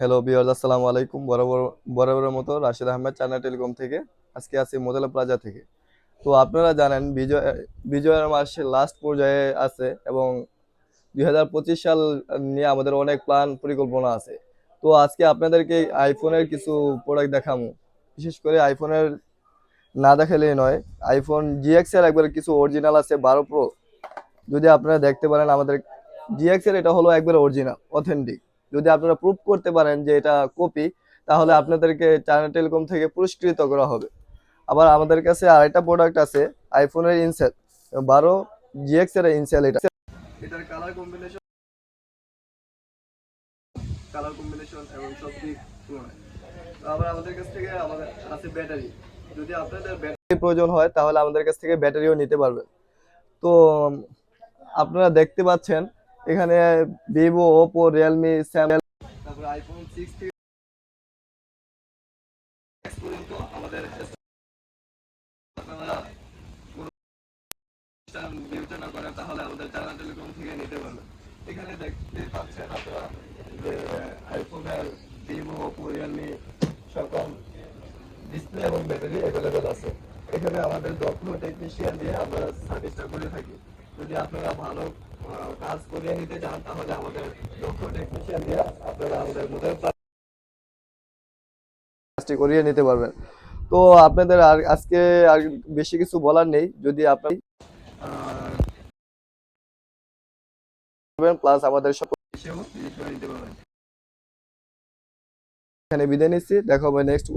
Hello বিয়ার্স আসসালামু আলাইকুম। বরাবর বরাবরের মতো রাশিদ আহমেদ চায়না টেলিকম থেকে। আজকে আছি মোদেলা প্লাজা থেকে। তো আপনারা জানেন, বিজয় বিজয়ের মাসের লাস্ট পর্যায়ে আছে এবং দুই হাজার পঁচিশ সাল নিয়ে আমাদের অনেক প্ল্যান পরিকল্পনা আছে। তো আজকে আপনাদেরকে আইফোনের কিছু প্রোডাক্ট দেখাবো বিশেষ করে আইফোনের না দেখালেই নয় আইফোন জিএক্স এর একবার কিছু অরিজিনাল আছে, বারো প্রো যদি আপনারা দেখতে পারেন আমাদের জিএক্স এর এটা হলো একবার অরিজিনাল অথেন্টিক যদি আপনারা প্রুভ করতে পারেন যে এটা কপি তাহলে আপনাদেরকে চায়না টেলিকম থেকে পুরস্কৃত করা হবে। আবার আমাদের কাছে আরেকটা প্রোডাক্ট আছে আইফোনের ইনসেল বারো জিএক্স এর ইনসেল এটা। এটার কালার কম্বিনেশন কালার কম্বিনেশন এবং সব দিক আবার আমাদের কাছ থেকে আমাদের আছে ব্যাটারি যদি আপনাদের ব্যাটারি প্রয়োজন হয় তাহলে আমাদের কাছ থেকে ব্যাটারিও নিতে পারবেন। তো আপনারা দেখতে পাচ্ছেন এখানে ভিভো ওপো রিয়েলমি স্যামসাং তারপরে আইফোন সিক্স আমাদের বিবেচনা করেন, তাহলে আমাদের টানা টেলিকম থেকে নিতে পারবেন। এখানে দেখতে পাচ্ছেন আপনারা যে আইফোনের ভিভো ওপো রিয়েলমি সকল ডিসপ্লে এবং ব্যাটারি অ্যাভেলেবেল আছে। এখানে আমাদের দক্ষ টেকনিশিয়ান দিয়ে আমরা সার্ভিসটা করে থাকি। যদি আপনারা ভালো কাজ করিয়ে নিতে চান তাহলে আমাদের দক্ষ টেকনিশিয়ান দিয়ে আপনারা আমাদের মধ্যে কাজটি করিয়ে নিতে পারবেন। তো আপনাদের আর আজকে আর বেশি কিছু বলার নেই। যদি আপনি প্লাস আমাদের সকল এখানে বিদায় নিচ্ছি। দেখা হবে নেক্সট